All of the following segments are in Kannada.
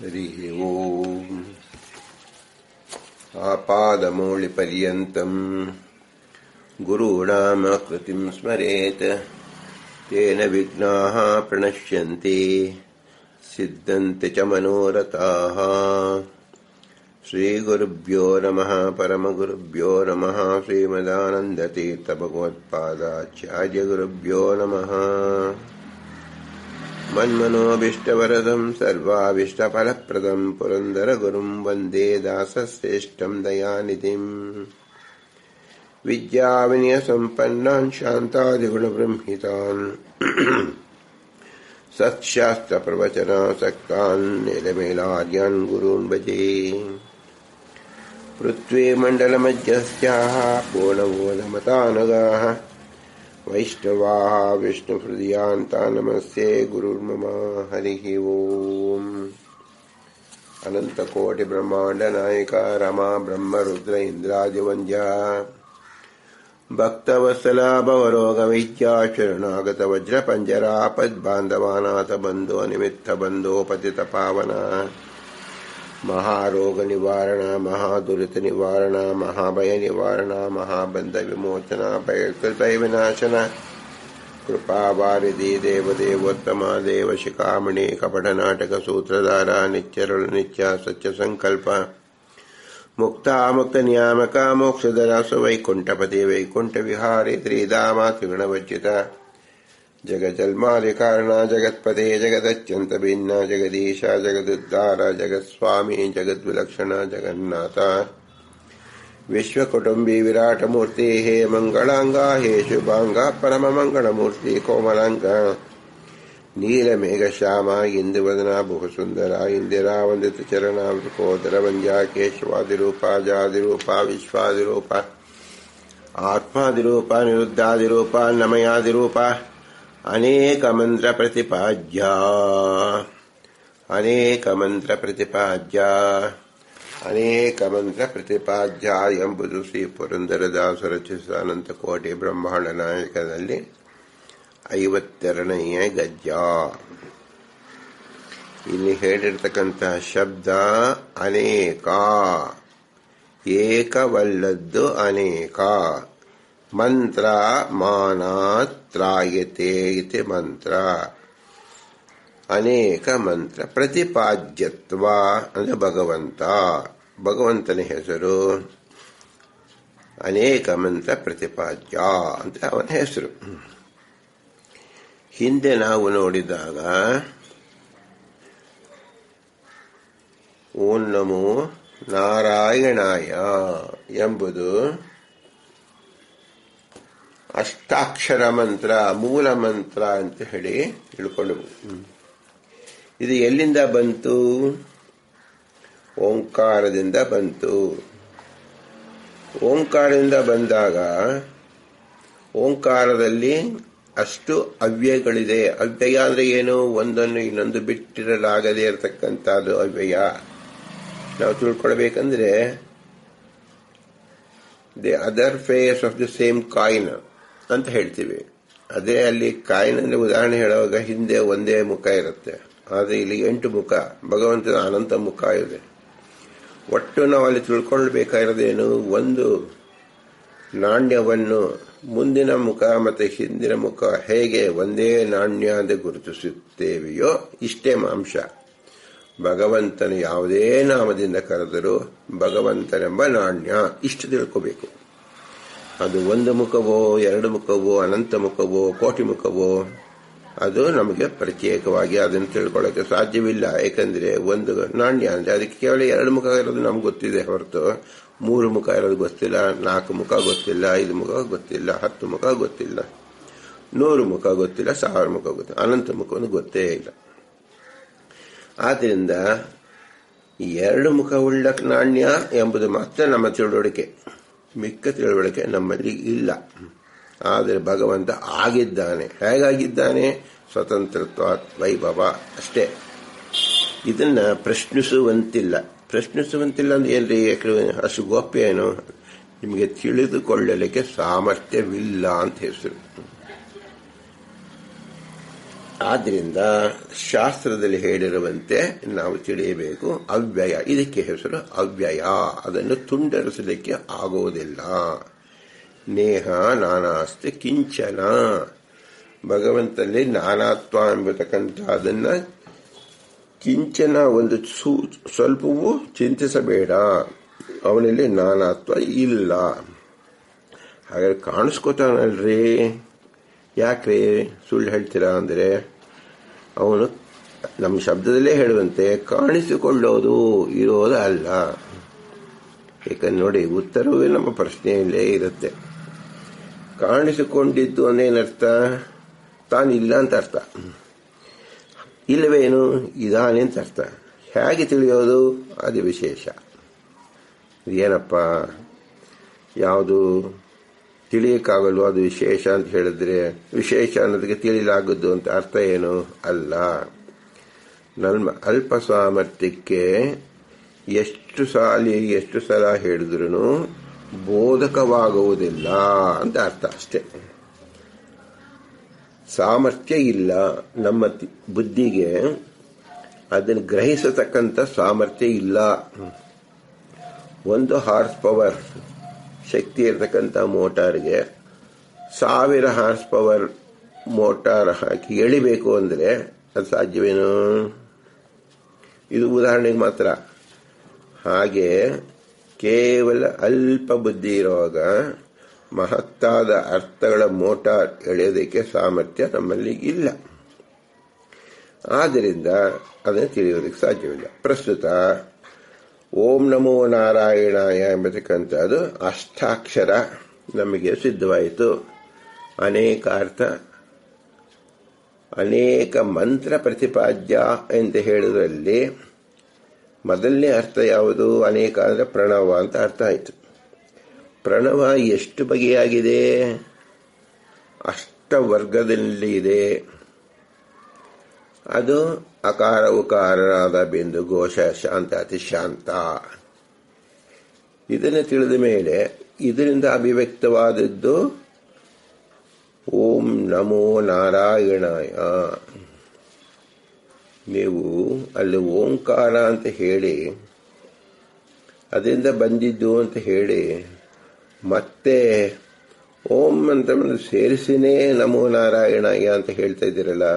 हरिः ओम्। आपादमौलिपर्यन्तम् गुरूणामाकृतिम् स्मरेत्। तेन विघ्नाः प्रणश्यन्ति सिद्धन्ति च मनोरथाः। श्रीगुरुभ्यो नमः परमगुरुभ्यो नमः श्रीमदानन्दतीर्थभगवत्पादाचार्यगुरुभ्यो नमः मन्मनोऽभीष्टवरदं सर्वाभीष्टफलप्रदं पुरन्दरगुरुं वंदे दासश्रेष्ठं दयानिधिम्। विद्याविनयसम्पन्नान् शान्तादिगुणब्रंहितान् सत्शास्त्रप्रवचनासक्तान् नीलमेलार्यान् गुरून् भजे। पृथ्वीमण्डलमज्ञस्याः पूर्णबोधमतानगाः। वैष्णवाः विष्णुहृदयान्ता नमस्ये गुरुर्मम हरिः ओम्। अनन्तकोटिब्रह्माण्डनायिका रमा ब्रह्मरुद्र इन्द्राजवञ्जा भक्तवत्सलाभवरोगवैत्याशरणागतवज्रपञ्जरा पद्बान्धवानाथबन्धो निमित्तबन्धो पतितपावना మహారోగ నివారణ మహాదురిత నివారణ మహాభయ నివారణ మహాబంధ విమోచన భయకృతయ వినాశన కృపావారిధి దేవదేవోత్తమ దేవశిఖామణి కపటనాటక సూత్రధార నిత్యరుల నిత్య సత్య సంకల్ప. ముక్తాముక్త నియామక మోక్షదర సువైకుంఠపతి వైకుంఠ విహారి త్రిధామ త్రిగుణవర్జిత जगजल्मालिकारणा जगत्पदे जगदच्यन्तभिन्ना जगदीशा जगदुद्धार जगत्स्वामी जगद्विलक्षणा जगन्नाथ। विश्वकुटुंबी विराटमूर्ति हे मंगलांगा, हे शुभाङ्गा परममङ्गलमूर्ति वंजा केशवादि रूपा जादि रूपा विश्वादि रूपा आत्मादि रूपा निरुद्धादि रूपा नमयादि रूपा ಅನೇಕ ಮಂತ್ರ ಪ್ರತಿಪಾದ್ಯ ಅನೇಕ ಮಂತ್ರ ಪ್ರತಿಪಾದ್ಯ ಅನೇಕ ಮಂತ್ರ ಪ್ರತಿಪಾದ್ಯ ಎಂಬುದು ಶ್ರೀ ಪುರಂದರದಾಸ ರಚಿಸಿದ ಅನಂತಕೋಟಿ ಬ್ರಹ್ಮಾಂಡ ನಾಯಕದಲ್ಲಿ ಐವತ್ತೆರಡನೆಯ ಗದ್ಯ. ಇಲ್ಲಿ ಹೇಳಿರ್ತಕ್ಕಂತಹ ಶಬ್ದ ಅನೇಕ. ಏಕವಲ್ಲದ್ದು ಅನೇಕ. ಮಂತ್ರ ಮಾನಾತ್ರಾಯತೆ ಇತಿ ಮಂತ್ರ. ಅನೇಕ ಮಂತ್ರ. ಪ್ರತಿಪಾದ್ಯತ್ವ ಅಂದರೆ ಭಗವಂತ. ಭಗವಂತನ ಹೆಸರು. ಅನೇಕ ಮಂತ್ರ ಪ್ರತಿಪಾದ್ಯ ಅಂತ ಅವನ ಹೆಸರು. ಹಿಂದೆ ನಾವು ನೋಡಿದಾಗ ಓಂ ನಮೋ ನಾರಾಯಣಾಯ ಎಂಬುದು ಅಷ್ಟಾಕ್ಷರ ಮಂತ್ರ ಮೂಲ ಮಂತ್ರ ಅಂತ ಹೇಳಿ ತಿಳ್ಕೊಂಡು ಇದು ಎಲ್ಲಿಂದ ಬಂತು? ಓಂಕಾರದಿಂದ ಬಂತು. ಓಂಕಾರದಿಂದ ಬಂದಾಗ ಓಂಕಾರದಲ್ಲಿ ಅಷ್ಟು ಅವ್ಯಯಗಳಿದೆ. ಅವ್ಯಯ ಅಂದ್ರೆ ಏನು? ಒಂದನ್ನು ಇನ್ನೊಂದು ಬಿಟ್ಟಿರಲಾಗದೇ ಇರತಕ್ಕಂಥದ್ದು ಅವ್ಯಯ. ನಾವು ತಿಳ್ಕೊಳ್ಬೇಕಂದ್ರೆ the other face of the same coin ಅಂತ ಹೇಳ್ತೀವಿ. ಅದೇ ಅಲ್ಲಿ ಕಾಯಿನಲ್ಲಿ ಉದಾಹರಣೆ ಹೇಳುವಾಗ ಹಿಂದೆ ಒಂದೇ ಮುಖ ಇರುತ್ತೆ. ಆದರೆ ಇಲ್ಲಿ ಎಂಟು ಮುಖ, ಭಗವಂತನ ಅನಂತ ಮುಖ ಇದೆ. ಒಟ್ಟು ನಾವು ಅಲ್ಲಿ ತಿಳ್ಕೊಳ್ಬೇಕಾಗಿರೋದೇನು, ಒಂದು ನಾಣ್ಯವನ್ನು ಮುಂದಿನ ಮುಖ ಮತ್ತು ಹಿಂದಿನ ಮುಖ ಹೇಗೆ ಒಂದೇ ನಾಣ್ಯ ಅಂತ ಗುರುತಿಸುತ್ತೇವೆಯೋ, ಇಷ್ಟೇ ಮಾಂಶ ಭಗವಂತನ ಯಾವುದೇ ನಾಮದಿಂದ ಕರೆದರೂ ಭಗವಂತನೆಂಬ ನಾಣ್ಯ ಇಷ್ಟು ತಿಳ್ಕೋಬೇಕು. ಅದು ಒಂದು ಮುಖವೋ, ಎರಡು ಮುಖವೋ, ಅನಂತ ಮುಖವೋ, ಕೋಟಿ ಮುಖವೋ, ಅದು ನಮಗೆ ಪ್ರತ್ಯೇಕವಾಗಿ ಅದನ್ನು ತಿಳ್ಕೊಳ್ಳೋಕೆ ಸಾಧ್ಯವಿಲ್ಲ. ಯಾಕಂದ್ರೆ ಒಂದು ನಾಣ್ಯ ಅಂದ್ರೆ ಅದಕ್ಕೆ ಕೇವಲ ಎರಡು ಮುಖ ಇರೋದು ನಮ್ಗೆ ಗೊತ್ತಿದೆ ಹೊರತು. ಮೂರು ಮುಖ ಇರೋದು ಗೊತ್ತಿಲ್ಲ, ನಾಲ್ಕು ಮುಖ ಗೊತ್ತಿಲ್ಲ, ಐದು ಮುಖ ಗೊತ್ತಿಲ್ಲ, ಹತ್ತು ಮುಖ ಗೊತ್ತಿಲ್ಲ, ನೂರು ಮುಖ ಗೊತ್ತಿಲ್ಲ, ಸಾವಿರ ಮುಖ ಗೊತ್ತಿಲ್ಲ, ಅನಂತ ಮುಖವನ್ನು ಗೊತ್ತೇ ಇಲ್ಲ. ಆದ್ದರಿಂದ ಎರಡು ಮುಖವುಳ್ಳ ನಾಣ್ಯ ಎಂಬುದು ಮಾತ್ರ ನಮ್ಮ ತಿಳುವಳಿಕೆ. ಮಿಕ್ಕ ತಿಳುವಳಿಕೆ ನಮ್ಮಲ್ಲಿ ಇಲ್ಲ. ಆದರೆ ಭಗವಂತ ಆಗಿದ್ದಾನೆ. ಹೇಗಾಗಿದ್ದಾನೆ? ಸ್ವತಂತ್ರತ್ವ, ವೈಭವ ಅಷ್ಟೇ. ಇದನ್ನ ಪ್ರಶ್ನಿಸುವಂತಿಲ್ಲ. ಪ್ರಶ್ನಿಸುವಂತಿಲ್ಲ ಅಂದ್ರೆ ಏನ್ರಿ? ಅಷ್ಟು ಗೋಪ್ಯ ಏನು? ನಿಮಗೆ ತಿಳಿದುಕೊಳ್ಳಲಿಕ್ಕೆ ಸಾಮರ್ಥ್ಯವಿಲ್ಲ ಅಂತ ಹೆಸರು. ಆದ್ರಿಂದ ಶಾಸ್ತ್ರದಲ್ಲಿ ಹೇಳಿರುವಂತೆ ನಾವು ತಿಳಿಯಬೇಕು, ಅವ್ಯಯ. ಇದಕ್ಕೆ ಹೆಸರು ಅವ್ಯಯ. ಅದನ್ನು ತುಂಡರಿಸಲಿಕ್ಕೆ ಆಗುವುದಿಲ್ಲ. ನೇಹ ನಾನಾಸ್ತಿ ಕಿಂಚನ. ಭಗವಂತನಲ್ಲಿ ನಾನಾತ್ವ ಎಂಬತಕ್ಕಂಥ ಅದನ್ನ ಕಿಂಚನ ಒಂದು ಸ್ವಲ್ಪವೂ ಚಿಂತಿಸಬೇಡ. ಅವನಲ್ಲಿ ನಾನಾತ್ವ ಇಲ್ಲ. ಹಾಗಾದ್ರೆ ಕಾಣಿಸ್ಕೋತಾನಲ್ರಿ? ಯಾಕ್ರಿ ಸುಳ್ಳು ಹೇಳ್ತೀರಾ ಅಂದರೆ ಅವನು ನಮ್ಮ ಶಬ್ದದಲ್ಲೇ ಹೇಳುವಂತೆ ಕಾಣಿಸಿಕೊಳ್ಳೋದು ಇರೋದು ಅಲ್ಲ. ಯಾಕಂದ್ರೆ ನೋಡಿ, ಉತ್ತರವೇ ನಮ್ಮ ಪ್ರಶ್ನೆಯಲ್ಲೇ ಇರುತ್ತೆ. ಕಾಣಿಸಿಕೊಂಡಿದ್ದು ಅನ್ನೇನರ್ಥ? ತಾನಿಲ್ಲ ಅಂತ ಅರ್ಥ. ಇಲ್ಲವೇನು? ಇದಾನೆ ಅಂತ ಅರ್ಥ. ಹೇಗೆ ತಿಳಿಯೋದು? ಅದು ವಿಶೇಷ. ಏನಪ್ಪ ಯಾವುದು? ತಿಳಿಯಕ್ಕಾಗಲ್ವೋ? ಅದು ವಿಶೇಷ ಅಂತ ಹೇಳಿದ್ರೆ, ವಿಶೇಷ ಅನ್ನೋದಕ್ಕೆ ತಿಳಿಲಾಗದ್ದು ಅಂತ ಅರ್ಥ ಏನು? ಅಲ್ಲ. ನಮ್ಮ ಅಲ್ಪ ಸಾಮರ್ಥ್ಯಕ್ಕೆ ಎಷ್ಟು ಸಾಲಿ, ಎಷ್ಟು ಸಲ ಹೇಳಿದ್ರು ಬೋಧಕವಾಗುವುದಿಲ್ಲ ಅಂತ ಅರ್ಥ ಅಷ್ಟೇ. ಸಾಮರ್ಥ್ಯ ಇಲ್ಲ ನಮ್ಮ ಬುದ್ಧಿಗೆ, ಅದನ್ನು ಗ್ರಹಿಸತಕ್ಕಂಥ ಸಾಮರ್ಥ್ಯ ಇಲ್ಲ. ಒಂದು ಹಾರ್ಸ್ ಪವರ್ ಶಕ್ತಿ ಇರತಕ್ಕಂಥ ಮೋಟಾರ್ಗೆ ಸಾವಿರ ಹಾರ್ಸ್ ಪವರ್ ಮೋಟಾರ್ ಹಾಕಿ ಎಳಿಬೇಕು ಅಂದರೆ ಅದು ಸಾಧ್ಯವೇನು? ಇದು ಉದಾಹರಣೆಗೆ ಮಾತ್ರ. ಹಾಗೆ ಕೇವಲ ಅಲ್ಪ ಬುದ್ಧಿ ಇರುವಾಗ ಮಹತ್ತಾದ ಅರ್ಥಗಳ ಮೋಟಾರ್ ಎಳೆಯೋದಕ್ಕೆ ಸಾಮರ್ಥ್ಯ ನಮ್ಮಲ್ಲಿ ಇಲ್ಲ. ಆದ್ದರಿಂದ ಅದನ್ನು ತಿಳಿಯೋದಕ್ಕೆ ಸಾಧ್ಯವಿಲ್ಲ. ಪ್ರಸ್ತುತ ಓಂ ನಮೋ ನಾರಾಯಣಾಯ ಎಂಬತಕ್ಕಂಥದ್ದು ಅಷ್ಟಾಕ್ಷರ ನಮಗೆ ಸಿದ್ಧವಾಯಿತು. ಅನೇಕ ಅರ್ಥ ಅನೇಕ ಮಂತ್ರ ಪ್ರತಿಪಾದ್ಯ ಎಂದು ಹೇಳುವುದರಲ್ಲಿ ಮೊದಲನೇ ಅರ್ಥ ಯಾವುದು? ಅನೇಕ ಅಂದರೆ ಪ್ರಣವ ಅಂತ ಅರ್ಥ ಆಯಿತು. ಪ್ರಣವ ಎಷ್ಟು ಬಗೆಯಾಗಿದೆ? ಅಷ್ಟವರ್ಗದಲ್ಲಿ ಇದೆ. ಅದು ಅಕಾರ ಉಕಾರರಾದ ಬಿಂದು ಘೋಷ, ಶಾಂತ, ಅತಿ ಶಾಂತ. ಇದನ್ನು ತಿಳಿದ ಮೇಲೆ ಇದರಿಂದ ಅಭಿವ್ಯಕ್ತವಾದದ್ದು, ಓಂ ನಮೋ ನಾರಾಯಣಾಯ. ನೀವು ಅಲ್ಲಿ ಓಂಕಾರ ಅಂತ ಹೇಳಿ, ಅದರಿಂದ ಬಂದಿದ್ದು ಅಂತ ಹೇಳಿ, ಮತ್ತೆ ಓಂ ಅಂತ ಸೇರಿಸಿನೇ ನಮೋ ನಾರಾಯಣಾಯ ಅಂತ ಹೇಳ್ತಾ ಇದ್ದೀರಲ್ಲ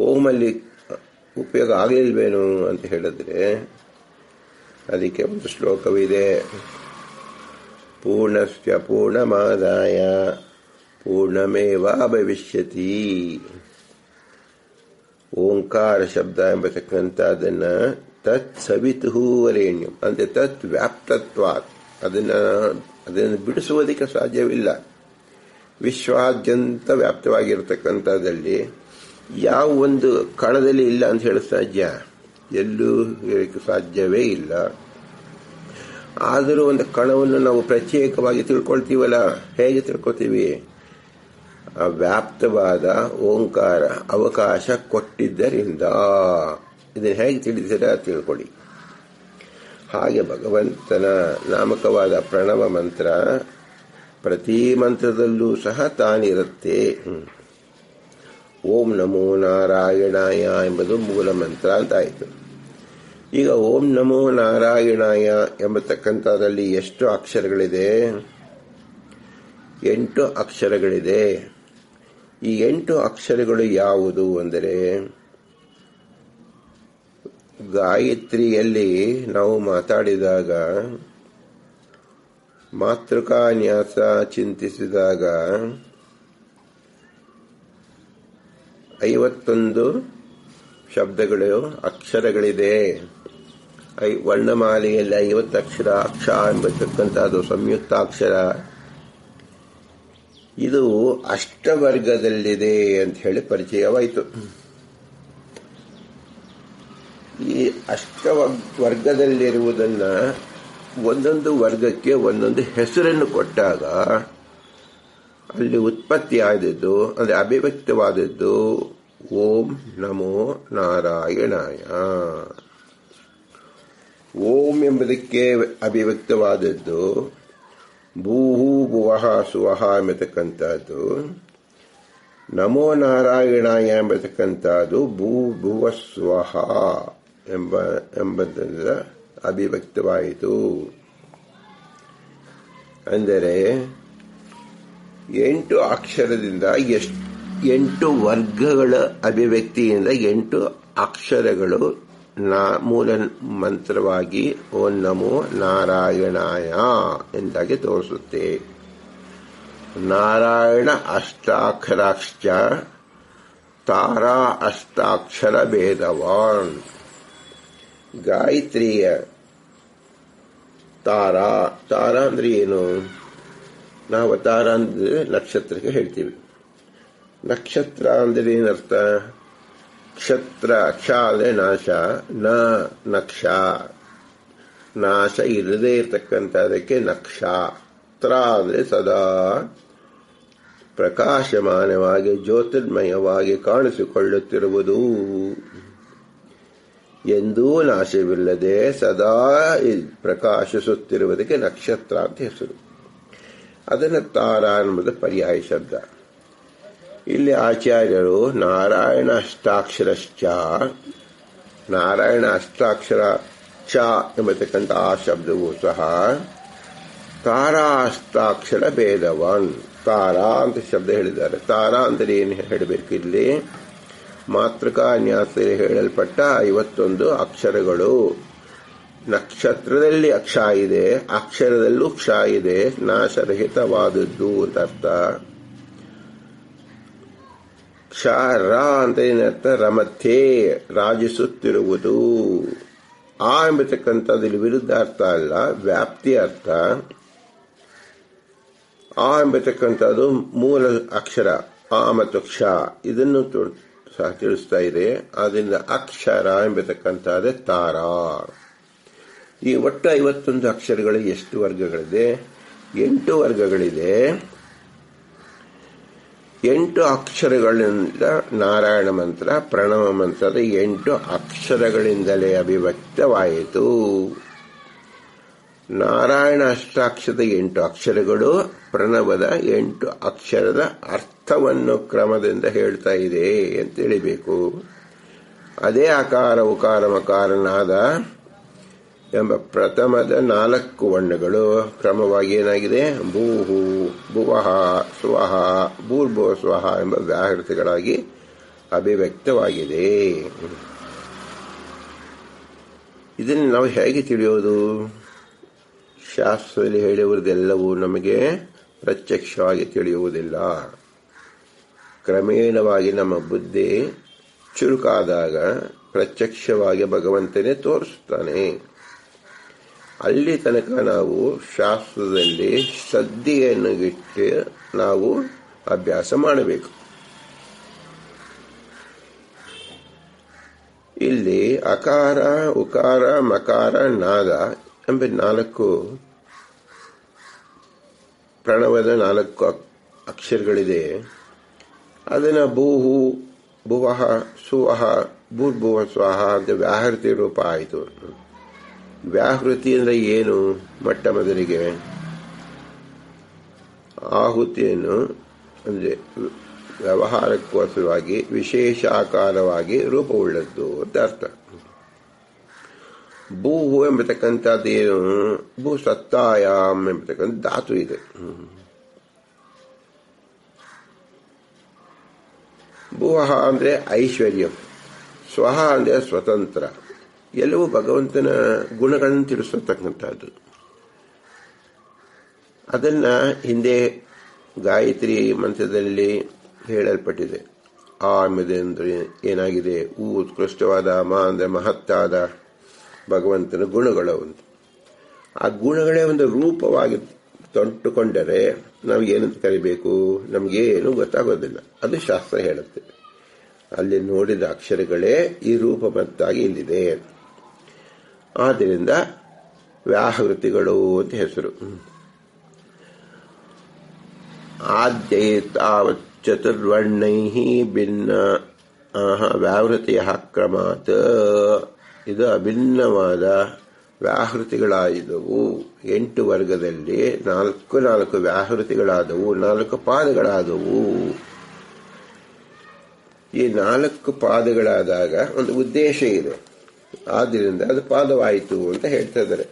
ಓಂ ಅಲ್ಲಿ ಉಪಯೋಗ ಆಗಲಿಲ್ವೇನು ಅಂತ ಹೇಳಿದ್ರೆ, ಅದಕ್ಕೆ ಒಂದು ಶ್ಲೋಕವಿದೆ. ಪೂರ್ಣಸ್ಯ ಪೂರ್ಣಮಾದಾಯ, ಪೂರ್ಣಮೇವ ಭವಿಷ್ಯತಿ. ಓಂಕಾರ ಶಬ್ದ ಎಂಬತಕ್ಕಂಥದ್ದನ್ನ ತತ್ ಸವಿತು ವರೇಣ್ಯಂ, ಅಂದ್ರೆ ತತ್ ವ್ಯಾಪ್ತತ್ವ ಅದನ್ನ, ಅದನ್ನು ಬಿಡಿಸುವುದಕ್ಕೆ ಸಾಧ್ಯವಿಲ್ಲ. ವಿಶ್ವಾದ್ಯಂತ ವ್ಯಾಪ್ತವಾಗಿರತಕ್ಕಂಥದ್ದಲ್ಲಿ ಯಾವ ಒಂದು ಕಣದಲ್ಲಿ ಇಲ್ಲ ಅಂತ ಹೇಳ ಸಾಧ್ಯ? ಎಲ್ಲೂ ಹೇಳಕ್ಕೆ ಸಾಧ್ಯವೇ ಇಲ್ಲ. ಆದರೂ ಒಂದು ಕಣವನ್ನು ನಾವು ಪ್ರತ್ಯೇಕವಾಗಿ ತಿಳ್ಕೊಳ್ತೀವಲ್ಲ? ಹೇಗೆ ತಿಳ್ಕೊತೀವಿ? ಆ ವ್ಯಾಪ್ತವಾದ ಓಂಕಾರ, ಅವಕಾಶ ಕೊಟ್ಟಿದ್ದರಿಂದ. ಇದನ್ನು ಹೇಗೆ ತಿಳಿದಿರಾ ತಿಳ್ಕೊಳ್ಳಿ. ಹಾಗೆ ಭಗವಂತನ ನಾಮಕವಾದ ಪ್ರಣವ ಮಂತ್ರ ಪ್ರತಿ ಮಂತ್ರದಲ್ಲೂ ಸಹ ತಾನಿರುತ್ತೆ. ಓಂ ನಮೋ ನಾರಾಯಣಾಯ ಎಂಬುದು ಮೂಲ ಮಂತ್ರ ಅಂತಾಯಿತು ಈಗ ಓಂ ನಮೋ ನಾರಾಯಣಾಯ ಎಂಬತಕ್ಕಂಥದ್ರಲ್ಲಿ ಎಷ್ಟು ಅಕ್ಷರಗಳಿದೆ? ಎಂಟು ಅಕ್ಷರಗಳಿದೆ. ಈ ಎಂಟು ಅಕ್ಷರಗಳು ಯಾವುದು ಅಂದರೆ, ಗಾಯತ್ರಿಯಲ್ಲಿ ನಾವು ಮಾತಾಡಿದಾಗ, ಮಾತೃಕಾನ್ಯಾಸ ಚಿಂತಿಸಿದಾಗ ಐವತ್ತೊಂದು ಶಬ್ದಗಳು ಅಕ್ಷರಗಳಿದೆ. ಐ, ವರ್ಣಮಾಲೆಯಲ್ಲಿ ಐವತ್ತು ಅಕ್ಷರ, ಅಕ್ಷ ಎಂಬತಕ್ಕಂಥದ್ದು ಸಂಯುಕ್ತಾಕ್ಷರ. ಇದು ಅಷ್ಟವರ್ಗದಲ್ಲಿದೆ ಅಂತ ಹೇಳಿ ಪರಿಚಯವಾಯಿತು. ಈ ಅಷ್ಟ ವರ್ಗದಲ್ಲಿರುವುದನ್ನು ಒಂದೊಂದು ವರ್ಗಕ್ಕೆ ಒಂದೊಂದು ಹೆಸರನ್ನು ಕೊಟ್ಟಾಗ ಅಲ್ಲಿ ಉತ್ಪತ್ತಿ ಆದದ್ದು ಅಂದರೆ ಅಭಿವ್ಯಕ್ತವಾದದ್ದು, ಓಂ ನಮೋ ನಾರಾಯಣಾಯ. ಓಂ ಎಂಬುದಕ್ಕೆ ಅಭಿವ್ಯಕ್ತವಾದದ್ದು, ಭೂಹು ಭುವಹ ಸುವಹ ಎಂಬತಕ್ಕಂಥದ್ದು, ನಮೋ ನಾರಾಯಣಾಯ ಎಂಬತಕ್ಕಂಥದ್ದು, ಭೂ ಭುವ ಸ್ವಹ ಎಂಬ ಎಂಬುದರಿಂದ ಅಭಿವ್ಯಕ್ತವಾಯಿತು. ಅಂದರೆ ಎಂಟು ಅಕ್ಷರದಿಂದ ಎಷ್ಟು ಎಂಟು ವರ್ಗಗಳ ಅಭಿವ್ಯಕ್ತಿಯಿಂದ ಎಂಟು ಅಕ್ಷರಗಳು ಮೂಲ ಮಂತ್ರವಾಗಿ ಓಂ ನಮೋ ನಾರಾಯಣಾಯ ಎಂದಾಗಿ ತೋರಿಸುತ್ತೆ. ನಾರಾಯಣ ಅಷ್ಟಾಕ್ಷರಾಕ್ಷ ತಾರಾ ಅಷ್ಟಾಕ್ಷರ ಭೇದವಾನ್. ಗಾಯತ್ರಿಯ ತಾರಾ ತಾರಾ ಅಂದ್ರೆ ಏನು? ನಾವು ಅವತಾರ ಅಂದ್ರೆ ನಕ್ಷತ್ರಕ್ಕೆ ಹೇಳ್ತೀವಿ. ನಕ್ಷತ್ರ ಅಂದ್ರೆ ಏನರ್ಥ? ಕ್ಷತ್ರ ಕ್ಷ ಅಂದ್ರೆ ನಾಶ, ನ, ನಕ್ಷ. ನಾಶ ಇಲ್ಲದೆ ಇರತಕ್ಕಂಥದಕ್ಕೆ ನಕ್ಷ. ತ್ರ ಅಂದ್ರೆ ಸದಾ ಪ್ರಕಾಶಮಾನವಾಗಿ, ಜ್ಯೋತಿರ್ಮಯವಾಗಿ ಕಾಣಿಸಿಕೊಳ್ಳುತ್ತಿರುವುದು. ಎಂದೂ ನಾಶವಿಲ್ಲದೆ ಸದಾ ಪ್ರಕಾಶಿಸುತ್ತಿರುವುದಕ್ಕೆ ನಕ್ಷತ್ರ ಅಂತ ಹೆಸರು. ಅದನ್ನು ತಾರ ಎಂಬುದು ಪರ್ಯಾಯ ಶಬ್ದ. ಇಲ್ಲಿ ಆಚಾರ್ಯರು ನಾರಾಯಣ ಅಷ್ಟಾಕ್ಷರಶ್ಚ, ನಾರಾಯಣ ಅಷ್ಟಾಕ್ಷರ ಚ ಎಂಬತಕ್ಕಂಥ ಆ ಶಬ್ದವೂ ಸಹ ತಾರಾ ಅಷ್ಟಾಕ್ಷರ ಭೇದವಾನ್. ತಾರಾ ಅಂತ ಶಬ್ದ ಹೇಳಿದ್ದಾರೆ. ತಾರಾ ಅಂದರೆ ಏನು ಹೇಳಬೇಕು ಇಲ್ಲಿ? ಮಾತೃಕಾನ್ಯಾಸದಲ್ಲಿ ಹೇಳಲ್ಪಟ್ಟ ಐವತ್ತೊಂದು ಅಕ್ಷರಗಳು. ನಕ್ಷತ್ರದಲ್ಲಿ ಅಕ್ಷ ಇದೆ, ಅಕ್ಷರದಲ್ಲೂ ಕ್ಷ ಇದೆ, ನಾಶರಹಿತವಾದದ್ದು ಅಂತ ಅರ್ಥ. ಕ್ಷ, ರ ಅಂತ ಏನರ್ಥ ರಮಥೆ, ರಾಜಿಸುತ್ತಿರುವುದು. ಆ ಎಂಬತಕ್ಕಂಥದ್ದಲ್ಲಿ ವಿರುದ್ಧ ಅರ್ಥ ಅಲ್ಲ, ವ್ಯಾಪ್ತಿ ಅರ್ಥ. ಆ ಎಂಬತಕ್ಕಂಥದ್ದು ಮೂಲ ಅಕ್ಷರ, ಆ ಮತ್ತು ಕ್ಷ, ಇದನ್ನು ಸಹ ತಿಳಿಸ್ತಾ ಇದೆ. ಅದರಿಂದ ಅಕ್ಷರ ಎಂಬತಕ್ಕಂಥದ್ದೇ ತಾರಾ. ಈ ಒಟ್ಟು ಐವತ್ತೊಂದು ಅಕ್ಷರಗಳು ಎಷ್ಟು ವರ್ಗಗಳಿದೆ? ಎಂಟು ವರ್ಗಗಳಿದೆ. ಎಂಟು ಅಕ್ಷರಗಳಿಂದ ನಾರಾಯಣ ಮಂತ್ರ, ಪ್ರಣವ ಮಂತ್ರದ ಎಂಟು ಅಕ್ಷರಗಳಿಂದಲೇ ಅಭಿವ್ಯಕ್ತವಾಯಿತು. ನಾರಾಯಣ ಅಷ್ಟಾಕ್ಷರದ ಎಂಟು ಅಕ್ಷರಗಳು, ಪ್ರಣವದ ಎಂಟು ಅಕ್ಷರದ ಅರ್ಥವನ್ನು ಕ್ರಮದಿಂದ ಹೇಳ್ತಾ ಇದೆ ಅಂತ ತಿಳಿಬೇಕು. ಅದೇ ಆಕಾರ, ಉಕಾರ ಮಕಾರನಾದ ಎಂಬ ಪ್ರಥಮದ ನಾಲ್ಕು ವರ್ಣಗಳು ಕ್ರಮವಾಗಿ ಏನಾಗಿದೆ? ಭೂಹು, ಭುವಹ, ಸ್ವಹ, ಭೂರ್ಭುವ ಸ್ವಹ ಎಂಬ ವ್ಯಾಹೃತಿಗಳಾಗಿ ಅಭಿವ್ಯಕ್ತವಾಗಿದೆ. ಇದನ್ನು ನಾವು ಹೇಗೆ ತಿಳಿಯೋದು? ಶಾಸ್ತ್ರದಲ್ಲಿ ಹೇಳಿರುವುದೆಲ್ಲವೂ ನಮಗೆ ಪ್ರತ್ಯಕ್ಷವಾಗಿ ತಿಳಿಯುವುದಿಲ್ಲ. ಕ್ರಮೇಣವಾಗಿ ನಮ್ಮ ಬುದ್ಧಿ ಚುರುಕಾದಾಗ ಪ್ರತ್ಯಕ್ಷವಾಗಿ ಭಗವಂತನೇ ತೋರಿಸುತ್ತಾನೆ. ಅಲ್ಲಿ ತನಕ ನಾವು ಶಾಸ್ತ್ರದಲ್ಲಿ ಶ್ರದ್ಧೆಯನ್ನು ಇಟ್ಟು ನಾವು ಅಭ್ಯಾಸ ಮಾಡಬೇಕು. ಇಲ್ಲಿ ಅಕಾರ, ಉಕಾರ, ಮಕಾರ ನಾದ ಎಂಬ ನಾಲ್ಕು ಪ್ರಣವದ ನಾಲ್ಕು ಅಕ್ಷರಗಳಿದೆ. ಅದನ್ನು ಭೂಹು ಭುವಹ, ಸುವಹ, ಭೂರ್ಭುವ, ಸ್ವಾಹ ಅಂತ ವ್ಯಾಹೃತಿ ರೂಪ ಆಯಿತು. ವ್ಯಾಹೃತಿ ಅಂದ್ರೆ ಏನು? ಮೊಟ್ಟ ಮೊದಲಿಗೆ ಆಹುತಿಯನ್ನು ಅಂದರೆ ವ್ಯವಹಾರಕ್ಕೋಸ್ಕರವಾಗಿ ವಿಶೇಷ ಆಕಾರವಾಗಿ ರೂಪವುಳ್ಳದ್ದು ಅಂತ ಅರ್ಥ. ಭೂಹು ಎಂಬತಕ್ಕಂಥದ್ದು ಏನು ಭೂ ಸತ್ತಾಯಾಮ್ ಎಂಬತಕ್ಕಂಥ ಧಾತು ಇದೆ. ಭೂಹ ಅಂದ್ರೆ ಐಶ್ವರ್ಯ. ಸ್ವಹ ಅಂದ್ರೆ ಸ್ವತಂತ್ರ. ಎಲ್ಲವೂ ಭಗವಂತನ ಗುಣಗಳನ್ನು ತಿಳಿಸತಕ್ಕಂಥದ್ದು. ಅದನ್ನ ಹಿಂದೆ ಗಾಯತ್ರಿ ಮಂತ್ರದಲ್ಲಿ ಹೇಳಲ್ಪಟ್ಟಿದೆ. ಆ ಅಂದ್ರೆ ಏನಾಗಿದೆ? ಊ ಉತ್ಕೃಷ್ಟವಾದ ಮ ಅಂದ್ರೆ ಮಹತ್ತಾದ ಭಗವಂತನ ಗುಣಗಳು ಒಂದು ಆ ಗುಣಗಳೇ ಒಂದು ರೂಪವಾಗಿ ತೊಂಟುಕೊಂಡರೆ ನಾವು ಏನಂತ ಕರಿಬೇಕು? ನಮಗೇನು ಗೊತ್ತಾಗೋದಿಲ್ಲ. ಅದು ಶಾಸ್ತ್ರ ಹೇಳುತ್ತೆ. ಅಲ್ಲಿ ನೋಡಿದ ಅಕ್ಷರಗಳೇ ಈ ರೂಪಮತ್ತಾಗಿ ಇಲ್ಲಿದೆ ಆದ್ದರಿಂದ ವ್ಯಾಹೃತಿಗಳು ಅಂತ ಹೆಸರು. ಆದ್ಯೈತಾವತ್ ಚತುರ್ವರ್ಣೈ ಭಿನ್ನ ವ್ಯಾಹೃತಿಯ ಕ್ರಮಾತ್. ಇದು ಅಭಿನ್ನವಾದ ವ್ಯಾಹೃತಿಗಳಾದವು ಎಂಟು ವರ್ಗದಲ್ಲಿ ನಾಲ್ಕು ನಾಲ್ಕು ವ್ಯಾಹೃತಿಗಳಾದವು, ನಾಲ್ಕು ಪಾದಗಳಾದವು. ಈ ನಾಲ್ಕು ಪಾದಗಳಾದಾಗ ಒಂದು ಉದ್ದೇಶ ಇದೆ. ಆದ್ದರಿಂದ ಅದು ಪಾದವಾಯಿತು ಅಂತ ಹೇಳ್ತಾ ಇದ್ದಾರೆ.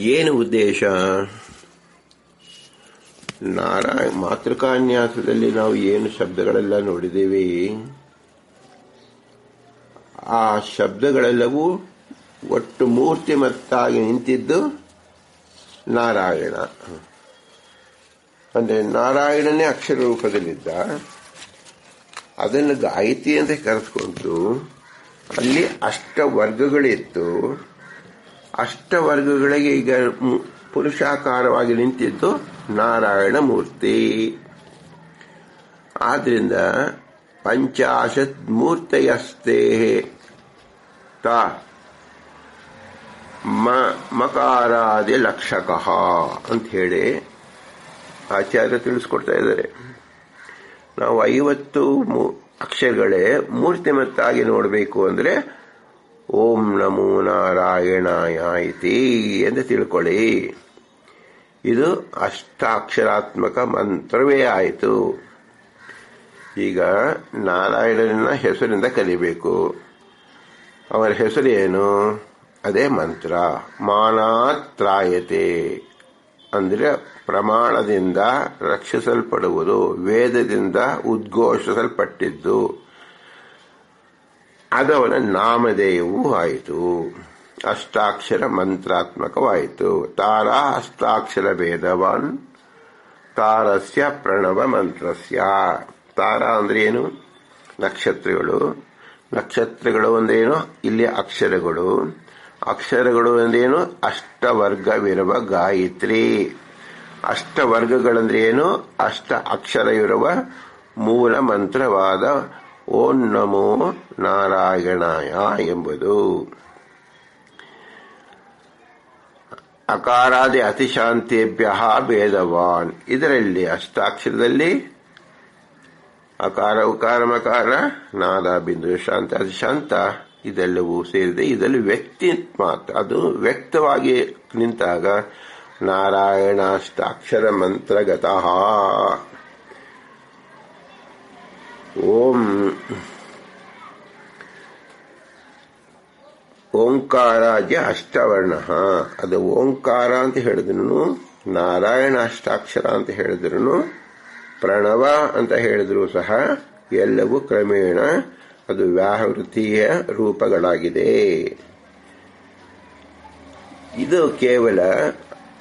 ಏನು ಉದ್ದೇಶ? ನಾರಾಯಣ ಮಾತೃಕಾನ್ಯಾಸದಲ್ಲಿ ನಾವು ಏನು ಶಬ್ದಗಳೆಲ್ಲ ನೋಡಿದ್ದೇವೆ? ಆ ಶಬ್ದಗಳೆಲ್ಲವೂ ಒಟ್ಟು ಮೂರ್ತಿ ಮತ್ತಾಗಿ ನಿಂತಿದ್ದು ನಾರಾಯಣ. ಅಂದ್ರೆ ನಾರಾಯಣನೇ ಅಕ್ಷರ ರೂಪದಲ್ಲಿದ್ದ. ಅದನ್ನು ಗಾಯತಿ ಅಂತ ಕರೆಸ್ಕೊಂಡು ಅಲ್ಲಿ ಅಷ್ಟ ವರ್ಗಗಳಿತ್ತು ಅಷ್ಟ ವರ್ಗಗಳಿಗೆ ಈಗ ಪುರುಷಾಕಾರವಾಗಿ ನಿಂತಿದ್ದು ನಾರಾಯಣ ಮೂರ್ತಿ ಆದ್ರಿಂದ ಪಂಚಾಶತ್ ಮೂರ್ತಯಸ್ತೆ. ತ. ಮಕಾರಾದಿ ಲಕ್ಷಕಃ ಅಂತ ಹೇಳಿ ಆಚಾರ್ಯ ತಿಳಿಸ್ಕೊಡ್ತಾ ಇದ್ದಾರೆ. ನಾವು ಐವತ್ತು ಅಕ್ಷರಗಳೇ ಮೂರ್ತಿಮತ್ತಾಗಿ ನೋಡಬೇಕು ಅಂದರೆ, ಓಂ ನಮೋ ನಾರಾಯಣಾಯ ಇತಿ ಎಂದು ತಿಳ್ಕೊಳ್ಳಿ. ಇದು ಅಷ್ಟಾಕ್ಷರಾತ್ಮಕ ಮಂತ್ರವೇ ಆಯಿತು. ಈಗ ನಾರಾಯಣನ ಹೆಸರಿಂದ ಕಲಿಬೇಕು. ಅವರ ಹೆಸರು ಏನು? ಅದೇ ಮಂತ್ರ. ಮಾನಾತ್ರಾಯತೆ. ಅಂದ್ರೆ ಪ್ರಮಾಣದಿಂದ ರಕ್ಷಿಸಲ್ಪಡುವುದು, ವೇದದಿಂದ ಉದ್ಘೋಷಿಸಲ್ಪಟ್ಟಿದ್ದು. ಅದವನ ನಾಮಧೇಯವೂ ಆಯಿತು. ಅಷ್ಟಾಕ್ಷರ ಮಂತ್ರಾತ್ಮಕವಾಯಿತು. ತಾರಾ ಅಷ್ಟಾಕ್ಷರ ಭೇದವಾನ್, ತಾರಸ್ಯ ಪ್ರಣವ ಮಂತ್ರಸ್ಯ. ತಾರಾ ಅಂದ್ರೆ ಏನು? ನಕ್ಷತ್ರಗಳು. ನಕ್ಷತ್ರಗಳು ಅಂದ್ರೇನು ಇಲ್ಲಿ ಅಕ್ಷರಗಳು. ಅಕ್ಷರಗಳು ಅಂದ್ರೇನು? ಅಷ್ಟವರ್ಗವಿರುವ ಗಾಯತ್ರಿ. ಅಷ್ಟವರ್ಗಗಳಂದ್ರೆ ಏನು ಅಷ್ಟ ಅಕ್ಷರ ಇರುವ ಮೂಲ ಮಂತ್ರವಾದ ಓಂ ನಮೋ ನಾರಾಯಣಾಯ ಎಂಬುದು. ಅಕಾರಾದಿ ಅತಿಶಾಂತಿಭ್ಯ ಭೇದವಾನ್. ಇದರಲ್ಲಿ ಅಷ್ಟಾಕ್ಷರದಲ್ಲಿ ಅಕಾರ ಉಕಾರ ಮಕಾರ, ನಾದ ಬಿಂದು ಶಾಂತ ಅತಿಶಾಂತ ಇದೆಲ್ಲವೂ ಸೇರಿದೆ. ಇದರಲ್ಲಿ ವ್ಯಕ್ತಿ ಮಾತ್ರ, ಅದು ವ್ಯಕ್ತವಾಗಿ ನಿಂತಾಗ, ನಾರಾಯಣಾಷ್ಟಾಕ್ಷರ ಮಂತ್ರಗತಃ. ಓಂ ಓಂಕಾರಾಜ ಅಷ್ಟವರ್ಣ. ಅದು ಓಂಕಾರ ಅಂತ ಹೇಳಿದ್ರು ನಾರಾಯಣ ಅಷ್ಟಾಕ್ಷರ ಅಂತ ಹೇಳಿದ್ರು ಪ್ರಣವ ಅಂತ ಹೇಳಿದ್ರು ಸಹ ಎಲ್ಲವೂ ಕ್ರಮೇಣ ಅದು ವ್ಯಾಹೃತಿಯ ರೂಪಗಳಾಗಿದೆ. ಇದು ಕೇವಲ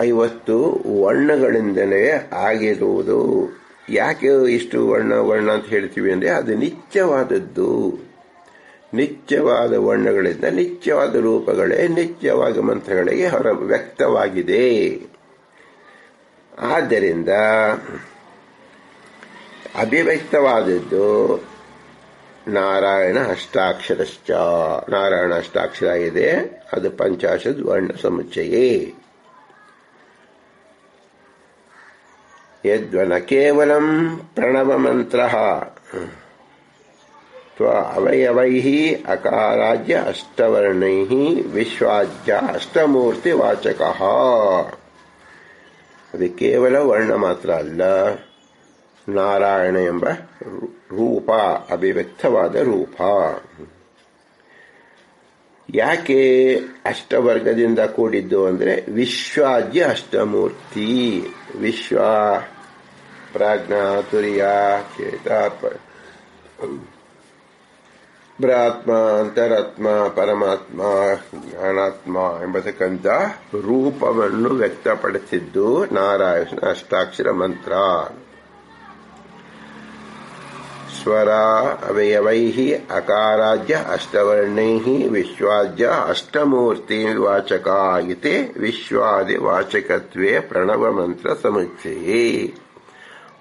ಐವತ್ತು ವರ್ಣಗಳಿಂದಲೇ ಆಗಿರುವುದು. ಯಾಕೆ ಇಷ್ಟು ವರ್ಣ ವರ್ಣ ಅಂತ ಹೇಳ್ತೀವಿ ಅಂದ್ರೆ ಅದು ನಿತ್ಯವಾದದ್ದು. ನಿತ್ಯವಾದ ವರ್ಣಗಳಿಂದ ನಿತ್ಯವಾದ ರೂಪಗಳೇ ನಿತ್ಯವಾದ ಮಂತ್ರಗಳಿಗೆ ಹೊರ ವ್ಯಕ್ತವಾಗಿದೆ. ಆದ್ದರಿಂದ ಅಭಿವ್ಯಕ್ತವಾದದ್ದು ನಾರಾಯಣ ಅಷ್ಟಾಕ್ಷರಶ್ಚ ನಾರಾಯಣ ಅಷ್ಟಾಕ್ಷರ ಇದೆ ಅದು ಪಂಚಾಶದ್ ವರ್ಣ ಸಮುಚ್ಚಯೇ ಯದ್ವನ ಕೇವಲಂ ಪ್ರಣವ ಮಂತ್ರ ಅವಯವೈ ಅಕಾರಾಜ್ಯ ಅಷ್ಟವರ್ಣೈ ವಿಶ್ವಾಜ್ಯ ಅಷ್ಟಮೂರ್ತಿ ವಾಚಕ ಅದು ಕೇವಲ ವರ್ಣ ಮಾತ್ರ ಅಲ್ಲ ನಾರಾಯಣ ಎಂಬ ರೂಪ ಅಭಿವ್ಯಕ್ತವಾದ ರೂಪ. ಯಾಕೆ ಅಷ್ಟವರ್ಗದಿಂದ ಕೂಡಿದ್ದು ಅಂದರೆ ವಿಶ್ವಾದ್ಯ ಅಷ್ಟಮೂರ್ತಿ. ವಿಶ್ವ ಪ್ರಾಜ್ಞಾ ತುರಿಯ ಚೇತ ಬ್ರಾತ್ಮ ಅಂತರಾತ್ಮ ಪರಮಾತ್ಮ ಜ್ಞಾನಾತ್ಮ ಎಂಬತಕ್ಕಂಥ ರೂಪವನ್ನು ವ್ಯಕ್ತಪಡಿಸಿದ್ದು ನಾರಾಯಣ ಅಷ್ಟಾಕ್ಷರ ಮಂತ್ರ. ಸ್ವರ ಅವಯವೈ ಅಕಾರಾಜ್ಯ ಅಷ್ಟವರ್ಣೈ ವಿಶ್ವಾಜ್ಯ ಅಷ್ಟಮೂರ್ತಿ ವಾಚಕ ಇತಿ ವಿಶ್ವಾದಿ ವಾಚಕತ್ವೇ ಪ್ರಣವ ಮಂತ್ರ ಸಮುಚ್ಚಯೇ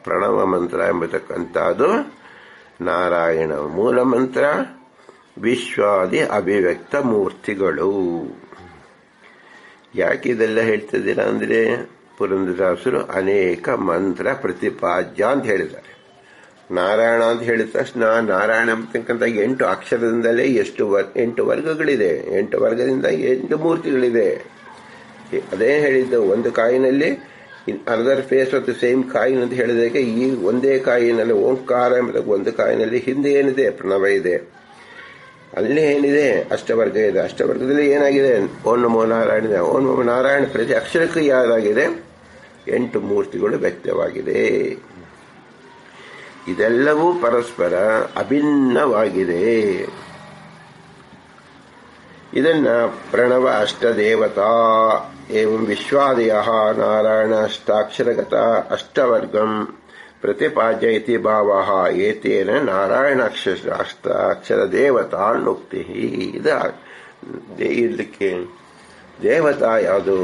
ಪ್ರಣವ ಮಂತ್ರ ಎಂಬತಕ್ಕಂಥದ್ದು ನಾರಾಯಣ ಮೂಲ ಮಂತ್ರ, ವಿಶ್ವಾದಿ ಅಭಿವ್ಯಕ್ತ ಮೂರ್ತಿಗಳು. ಯಾಕೆ ಇದೆಲ್ಲ ಹೇಳ್ತಿದ್ದೀರಾ ಅಂದ್ರೆ ಪುರಂದರಾಸರು ಅನೇಕ ಮಂತ್ರ ಪ್ರತಿಪಾದ್ಯ ಅಂತ ಹೇಳಿದ್ದಾರೆ. ನಾರಾಯಣ ಅಂತ ಹೇಳಿದ ತಕ್ಷಣ ನಾರಾಯಣ ಅಂತಕ್ಕಂಥ ಎಂಟು ಅಕ್ಷರದಿಂದಲೇ ಎಷ್ಟು ವರ್- ಎಂಟು ವರ್ಗಗಳಿದೆ. ಎಂಟು ವರ್ಗದಿಂದ ಎಂಟು ಮೂರ್ತಿಗಳಿದೆ. ಅದೇ ಹೇಳಿದ್ದು ಒಂದು ಕಾಯಿನಲ್ಲಿ another face of the same coin ಅಂತ ಹೇಳಿದಾಗ ಈ ಒಂದೇ ಕಾಯಿನಲ್ಲಿ ಓಂಕಾರ ಎಂಬ ಒಂದು ಕಾಯಿನಲ್ಲಿ ಹಿಂದೆ ಏನಿದೆ? ಪ್ರಣವ ಇದೆ. ಅಲ್ಲಿ ಏನಿದೆ? ಅಷ್ಟವರ್ಗ ಇದೆ. ಅಷ್ಟವರ್ಗದಲ್ಲಿ ಏನಾಗಿದೆ? ಓಂ ನಮೋ ನಾರಾಯಣ ಇದೆ ಓಂ ನಮೋ ನಾರಾಯಣ ಪ್ರತಿ ಅಕ್ಷರಕ್ಕೂ ಯಾರಾಗಿದೆ? ಎಂಟು ಮೂರ್ತಿಗಳು ವ್ಯಕ್ತವಾಗಿದೆ. ಇದೆಲ್ಲವೂ ಪರಸ್ಪರ ಅಭಿನ್ನವಾಗಿದೆ. ಇದನ್ನ ಪ್ರಣವ ಅಷ್ಟದೇವತಾ ಏವಂ ವಿಶ್ವಾದಯ ನಾರಾಯಣ ಅಷ್ಟಾಕ್ಷರಗತ ಅಷ್ಟವರ್ಗಂ ಪ್ರತಿಪಾದ್ಯ ಇತಿ ಭಾವ ಏತೇನ ನಾರಾಯಣಾಕ್ಷರ ಅಷ್ಟಾಕ್ಷರ ದೇವತಾ ನೋಕ್ತಿ. ಇದ ಇದಕ್ಕೆ ದೇವತಾ ಯಾವುದು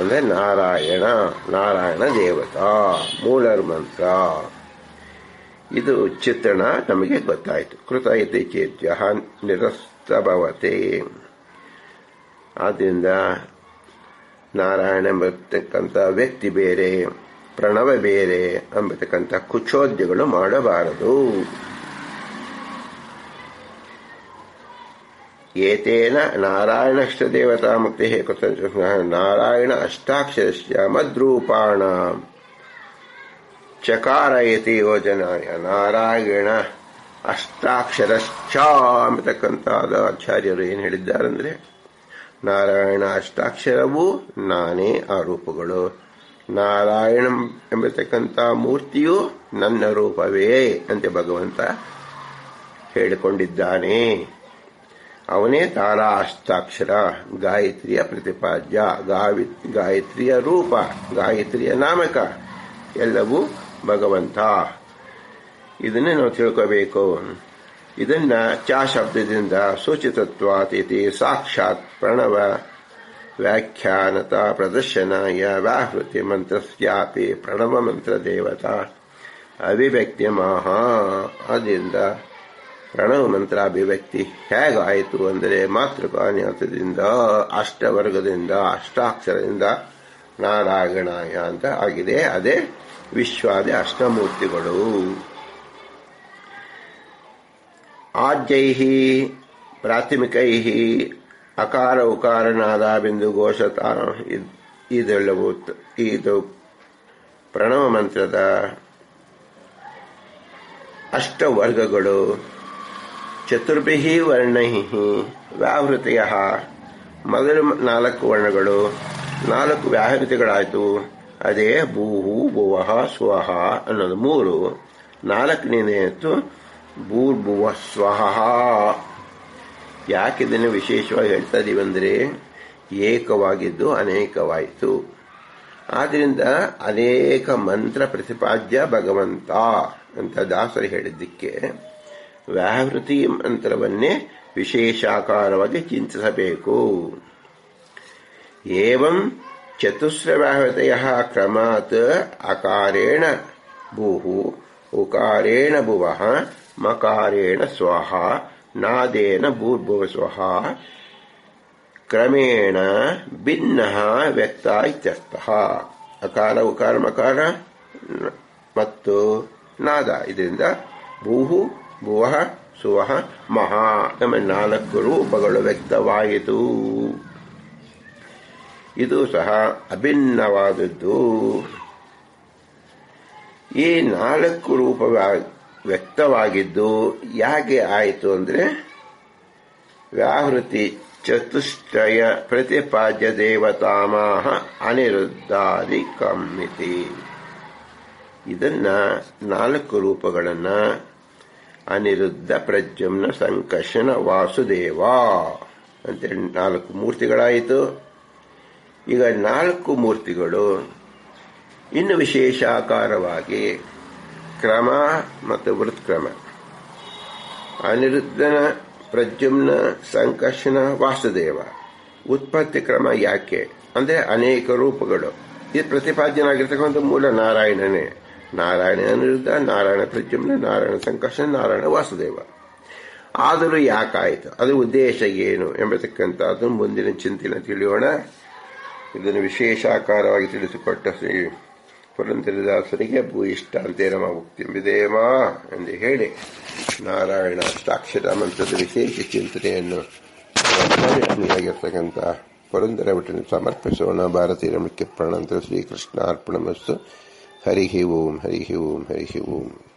ಅಂದ್ರೆ ನಾರಾಯಣ ನಾರಾಯಣ ದೇವತಾ ಮೂಲರ್ ಮಂತ್ರ. ಇದು ಚಿತ್ರಣ ನಮಗೆ ಗೊತ್ತಾಯಿತು. ಕೃತ ಇತಿ ಚೇತ್ಯ ನಿರಸ್ತಭವತೆ. ಆದ್ದರಿಂದ ನಾರಾಯಣ ಎಂಬತಕ್ಕಂಥ ವ್ಯಕ್ತಿ ಬೇರೆ, ಪ್ರಣವ ಬೇರೆ ಎಂಬತಕ್ಕಂಥ ಕುಚೋದ್ಯಗಳು ಮಾಡಬಾರದು. ಏತೇನ ನಾರಾಯಣಷ್ಟ ದೇವತಾ ಮುಕ್ತಿ ನಾರಾಯಣ ಅಷ್ಟಾಕ್ಷರಸ್ಯ ಮದ್ರೂಪಾಣ ಚಕಾರಯತಿ ಯೋಜನಾಯ ನಾರಾಯಣ ಅಷ್ಟಾಕ್ಷರಶ್ಚ ಎಂಬತಕ್ಕಂಥದ್ದು ಆಚಾರ್ಯರು ಏನು ಹೇಳಿದ್ದಾರೆಂದ್ರೆ, ನಾರಾಯಣ ಅಷ್ಟಾಕ್ಷರವು ನಾನೇ ಆ ರೂಪಗಳು. ನಾರಾಯಣ ಎಂಬತಕ್ಕಂಥ ಮೂರ್ತಿಯು ನನ್ನ ರೂಪವೇ ಅಂತ ಭಗವಂತ ಹೇಳಿಕೊಂಡಿದ್ದಾನೆ. ಅವನೇ ತಾರಾ ಅಷ್ಟಾಕ್ಷರ, ಗಾಯತ್ರಿಯ ಪ್ರತಿಪಾದ್ಯ, ಗಾವಿ, ಗಾಯತ್ರಿಯ ರೂಪ, ಗಾಯತ್ರಿಯ ನಾಮಕ, ಎಲ್ಲವೂ ಭಗವಂತ. ಇದನ್ನೇ ನಾವು ತಿಳ್ಕೋಬೇಕು? ಇದನ್ನ ಚಾ ಶಬ್ದದಿಂದ ಸೂಚಿತತ್ವಾತಿಥಿ ಸಾಕ್ಷಾತ್ ಪ್ರಣವ ವ್ಯಾಖ್ಯಾನತ ಪ್ರದರ್ಶನಾಯ ವ್ಯಾಹೃತಿ ಮಂತ್ರಸ್ಯಾಪಿ ಪ್ರಣವ ಮಂತ್ರ ದೇವತಾ. ಅಭಿವ್ಯಕ್ತಿ ಮಹಾ. ಅದರಿಂದ ಪ್ರಣವ ಮಂತ್ರ ಅಭಿವ್ಯಕ್ತಿ ಹೇಗಾಯಿತು ಅಂದರೆ ಮಾತೃಕಾನ್ಯಾಸದಿಂದ ಅಷ್ಟವರ್ಗದಿಂದ, ಅಷ್ಟಾಕ್ಷರದಿಂದ ನಾರಾಯಣಾಯ ಅಂತ ಆಗಿದೆ. ಅದೇ ವಿಶ್ವಾದಿ ಅಷ್ಟಮೂರ್ತಿಗಳು. ಆದ್ಯೈ ಪ್ರಾಥಮಿಕೈ ಅಕಾರ ಉಕಾರ ನಾದ ಬಿಂದು ಘೋಷತ ಇದೆಲ್ಲವೂ ಇದು ಪ್ರಣವ ಮಂತ್ರದ ಅಷ್ಟವರ್ಗಗಳು. ಚತುರ್ಭಿ ವರ್ಣೈ ವ್ಯಾಹೃತಿಯ ಮೊದಲು ನಾಲ್ಕು ವರ್ಣಗಳು, ನಾಲ್ಕು ವ್ಯಾಹೃತಿಗಳಾಯಿತು. ಅದೇ ಭೂಹು ಭುವಃ ಸ್ವಹ ಅನ್ನೋದು ಮೂರು. ನಾಲ್ಕನೇನೆಯತ್ತು ಭೂರ್ಭುವ ಸ್ವಹ. ಯಾಕೆ ಇದನ್ನು ವಿಶೇಷವಾಗಿ ಹೇಳ್ತಾ ಇದೀವಿ ಅಂದರೆ ಏಕವಾಗಿದ್ದು ಅನೇಕವಾಯಿತು. ಆದ್ರಿಂದ ಅನೇಕ ಮಂತ್ರ ಪ್ರತಿಪಾದ್ಯ ಭಗವಂತ ಅಂತ ದಾಸರು ಹೇಳಿದ್ದಕ್ಕೆ ವ್ಯಾಹೃತಿ ಮಂತ್ರವನ್ನೇ ವಿಶೇಷಾಕಾರವಾಗಿ ಚಿಂತಿಸಬೇಕು. ಏವಂ ಚತುಸ್ರವ್ಯಾಹೃತಯ ಕ್ರಮಾತ್ ಅಕಾರೇಣ ಭೂಹು ಉಕಾರೇಣ ಭುವ ಮಕಾರೇಣ ಸ್ವಹ ನಾದೇನ ಭೂರ್ಭುವ ಸ್ವಹ ಕ್ರಮೇಣ ಭಿನ್ನ ವ್ಯಕ್ತ ಇತ್ಯರ್ಥ ಅಕಾರ ಉಕಾರ ಮಕಾರ ಮತ್ತು ನಾದ ಇದರಿಂದ ಭೂಹು, ಭುವ ಸುವಹ ಮಹಾ, ಎಂಬ ನಾಲ್ಕು ರೂಪಗಳು ವ್ಯಕ್ತವಾಯಿತು. ಇದು ಸಹ ಅಭಿನ್ನವಾದದ್ದು. ಈ ನಾಲ್ಕು ರೂಪ ವ್ಯಕ್ತವಾಗಿದ್ದು ಯಾಕೆ ಆಯಿತು ಅಂದ್ರೆ, ವ್ಯಾಹೃತಿ ಚತುಷ್ಟಯ ಪ್ರತಿಪಾದ್ಯ ದೇವತಾಮಹ ಅನಿರುದ್ಧಾದಿ ಕಮ್ಮಿತಿ. ಇದನ್ನ ನಾಲ್ಕು ರೂಪಗಳನ್ನ ಅನಿರುದ್ಧ ಪ್ರಜ್ಯುಮ್ನ ಸಂಕರ್ಷಣ ವಾಸುದೇವ. ಅಂತೇಳಿ ನಾಲ್ಕು ಮೂರ್ತಿಗಳಾಯಿತು. ಈಗ ನಾಲ್ಕು ಮೂರ್ತಿಗಳು ಇನ್ನು ವಿಶೇಷಾಕಾರವಾಗಿ ಕ್ರಮ ಮತ್ತು ವೃತ್ಕ್ರಮ. ಅನಿರುದ್ಧನ, ಪ್ರದ್ಯುಮ್ನ, ಸಂಕರ್ಷಣ, ವಾಸುದೇವ. ಉತ್ಪತ್ತಿ ಕ್ರಮ ಯಾಕೆ? ಅಂದ್ರೆ ಅನೇಕ ರೂಪಗಳು. ಇದು ಪ್ರತಿಪಾದ್ಯನಾಗಿರ್ತಕ್ಕಂಥ ಮೂಲ ನಾರಾಯಣನೇ. ನಾರಾಯಣ ಅನಿರುದ್ಧ, ನಾರಾಯಣ ಪ್ರದ್ಯುಮ್ನ, ನಾರಾಯಣ ಸಂಕರ್ಷಣ, ನಾರಾಯಣ ವಾಸುದೇವ. ಆದರೂ ಯಾಕಾಯಿತು? ಅದರ ಉದ್ದೇಶ ಏನು ಎಂಬತಕ್ಕಂಥದ್ದು ಮುಂದಿನ ಚಿಂತನೆ ತಿಳಿಯೋಣ. ಇದನ್ನು ವಿಶೇಷಾಕಾರವಾಗಿ ತಿಳಿಸಿಕೊಟ್ಟ ಶ್ರೀ ಪುರಂದರದಾಸರಿಗೆ ಭೂಯಿಷ್ಠ ಅಂತೇ ನಮ್ಮ ಮುಕ್ತಿಂಬಿದೇಮ ಎಂದು ಹೇಳಿ ನಾರಾಯಣ ಸಾಕ್ಷರ ಮಂತ್ರದ ವಿಶೇಷ ಚಿಂತನೆಯನ್ನು ಆಗಿರ್ತಕ್ಕಂಥ ಪುರಂದರ ಭಟ್ಟನ್ನು ಸಮರ್ಪಿಸೋಣ. ಭಾರತೀಯ ಮುಖ್ಯ ಪ್ರಾಣಾಂತರ ಶ್ರೀಕೃಷ್ಣ ಅರ್ಪಣಮಸ್ತು ಹರಿಹಿ ಓಂ ಹರಿಹಿ ಓಂ ಹರಿಹಿ ಓಂ.